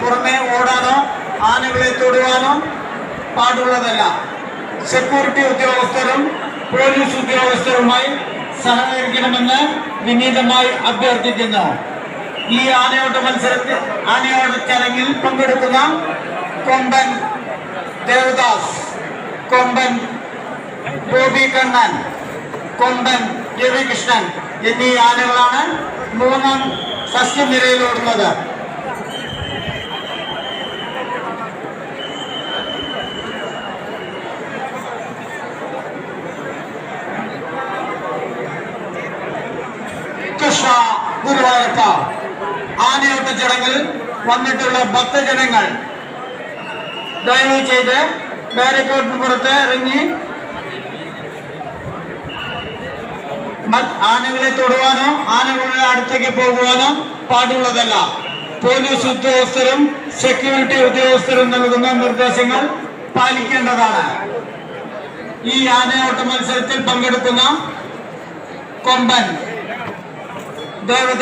പുറമെ ഓടാനോ ആനകളെ തൊടുവാനോ പാടുള്ളതല്ല. സെക്യൂരിറ്റി ഉദ്യോഗസ്ഥരും പോലീസ് ഉദ്യോഗസ്ഥരുമായി സഹകരിക്കണമെന്ന് വിനീതമായി അഭ്യർത്ഥിക്കുന്നു. ഈ ആനയോട്ട മത്സരത്തിൽ ആനയോട്ട ചടങ്ങിൽ പങ്കെടുക്കുന്ന കൊമ്പൻ ദേവദാസ് കൊമ്പൻ ഗോപി കണ്ണൻ കൊമ്പൻ രവികൃഷ്ണൻ എന്നീ ആനകളാണ് മൂന്നാം സസ്യനിരയിൽ കൃഷ്ണ ഗുരുവായൂരപ്പ. ആനയോട്ട ചടങ്ങിൽ വന്നിട്ടുള്ള ഭക്തജനങ്ങൾ ദയവ് ചെയ്ത് ബാരിക്കേഡിന് പുറത്ത് ഇറങ്ങി. ആനകളെ തൊടുവാനോ ആനകളുടെ അടുത്തേക്ക് പോകുവാനോ പാടുള്ളതല്ല. പോലീസ് ഉദ്യോഗസ്ഥരും സെക്യൂരിറ്റി ഉദ്യോഗസ്ഥരും നൽകുന്ന നിർദ്ദേശങ്ങൾ പാലിക്കേണ്ടതാണ്. ഈ ആനയോട്ട മത്സരത്തിൽ പങ്കെടുക്കുന്ന കൊമ്പൻ 对对对